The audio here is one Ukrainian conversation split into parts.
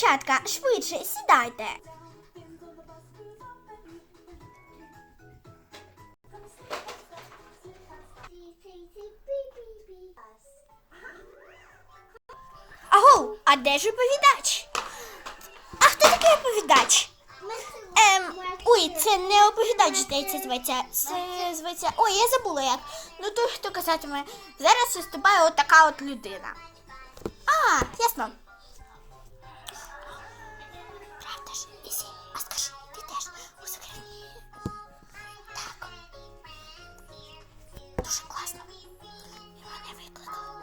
Дівчатка, швидше, сідайте. Агов, а де ж оповідач? А хто такий оповідач? Ем, ой, це не оповідач, здається, зветься. Це зветься. Ой, я забула як. Ну той, хто казатиме, зараз виступає от така от людина. А, ясно. Дуже класно. І мене викликали.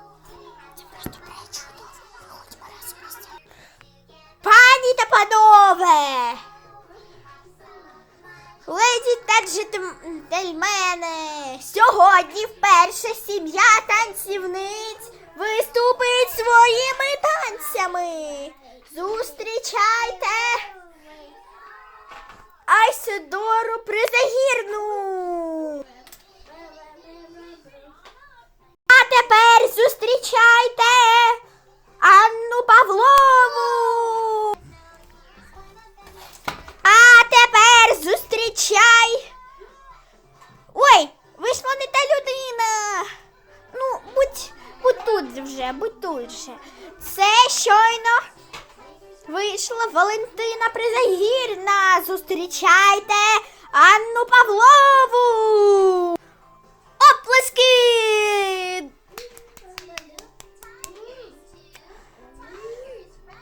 Це просто пречудово. Виходьмо разом із цим. Пані та панове! Леді та джентльмени, сьогодні вперше сім'я танцівниць виступить своїми танцями. Зустрічайте Айседору Призагірну. Вже, будь тут же. Це щойно вийшла Валентина Призагірна. Зустрічайте Анну Павлову. Оплески!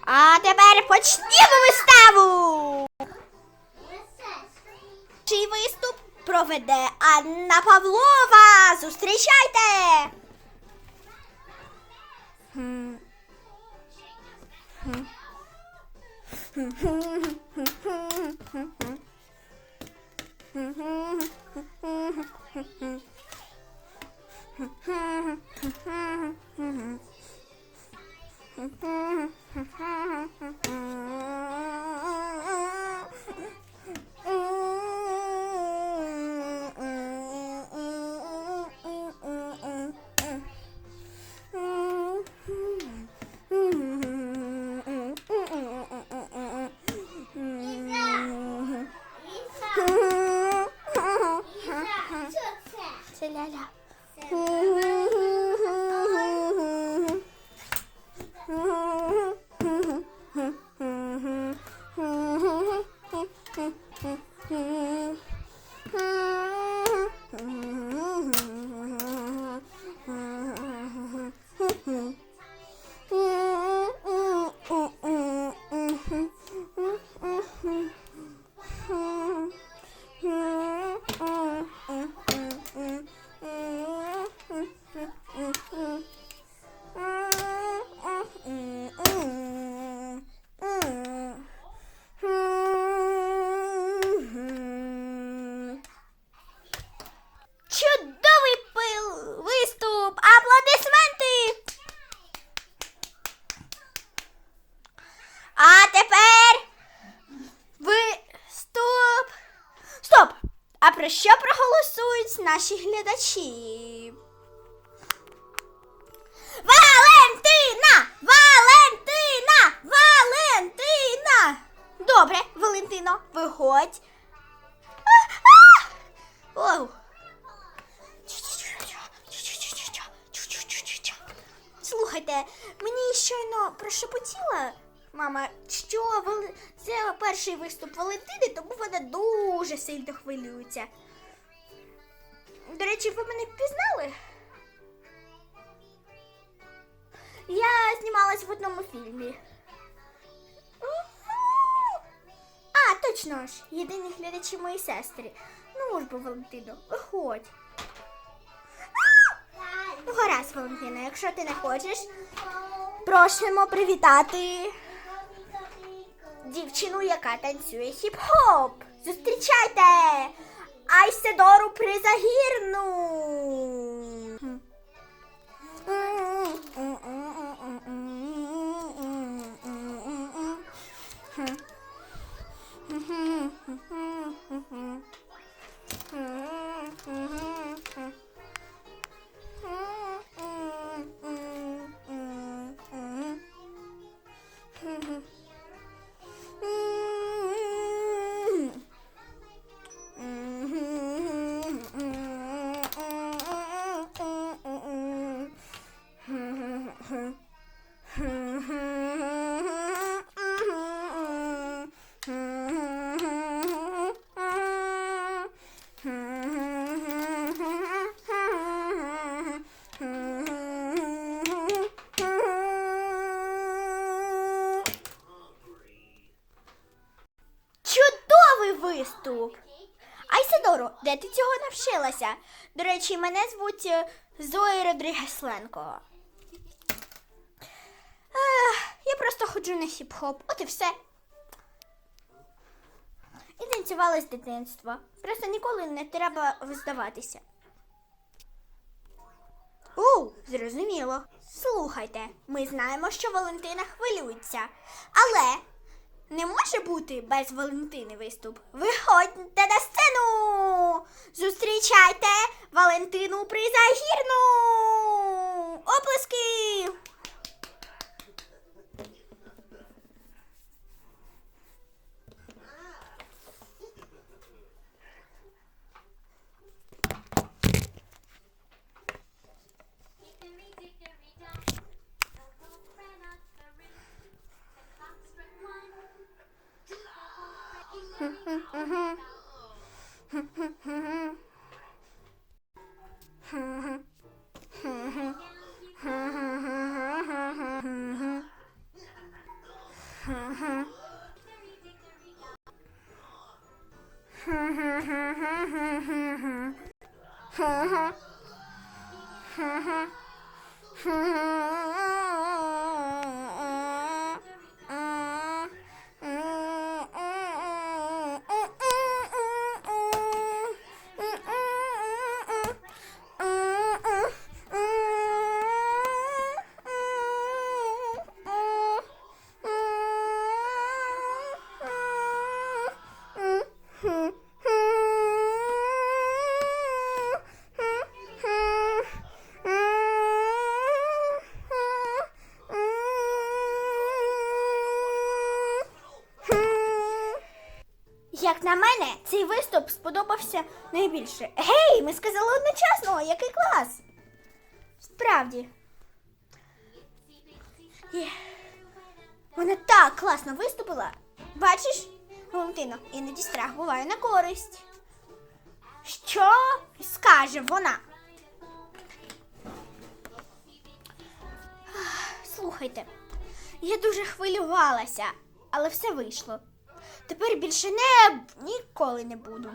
А тепер почнімо виставу. Чий виступ проведе Анна Павлова. Зустрічайте. Mm-hmm. Це ляля. Про що проголосують наші глядачі? Валентина! Валентина! Валентина! Добре, Валентино, виходь. Слухайте, мені щойно прошепотіла мама, що це перший виступ Валентини, тому вона дуже сильно хвилюється. До речі, ви мене впізнали? Я знімалась в одному фільмі. А, точно ж, єдині глядачі мої сестри. Ну ж бо, Валентино, виходь. Ну, гаразд, Валентина, якщо ти не хочеш, просимо привітати дівчину, яка танцює хіп-хоп. Зустрічайте! Айседору Призагірну! Виступ. Айседоро, де ти цього навчилася? До речі, мене звуть е, Зоя Родрігесленко. Я просто ходжу на хіп-хоп, от і все. І танцювала з дитинства. Просто ніколи не треба здаватися. У, зрозуміло. Слухайте, ми знаємо, що Валентина хвилюється. Але не може бути без Валентини виступ. Виходьте на сцену! Зустрічайте Валентину Призагірну! Оплески! 哈哈，哈哈，哈哈。На мене, цей виступ сподобався найбільше. Гей, ми сказали одночасно, який клас! Справді. Вона так класно виступила. Бачиш, Валентино, іноді страх буває на користь. Що скаже вона? Слухайте, я дуже хвилювалася, але все вийшло. Тепер більше не ніколи не буду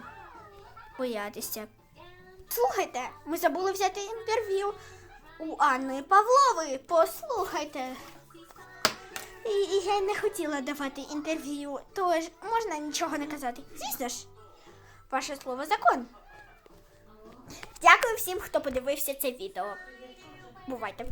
боятися. Слухайте, ми забули взяти інтерв'ю у Анни Павлової. Послухайте. І, і я не хотіла давати інтерв'ю, тож можна нічого не казати. Звісно ж, ваше слово закон. Дякую всім, хто подивився це відео. Бувайте.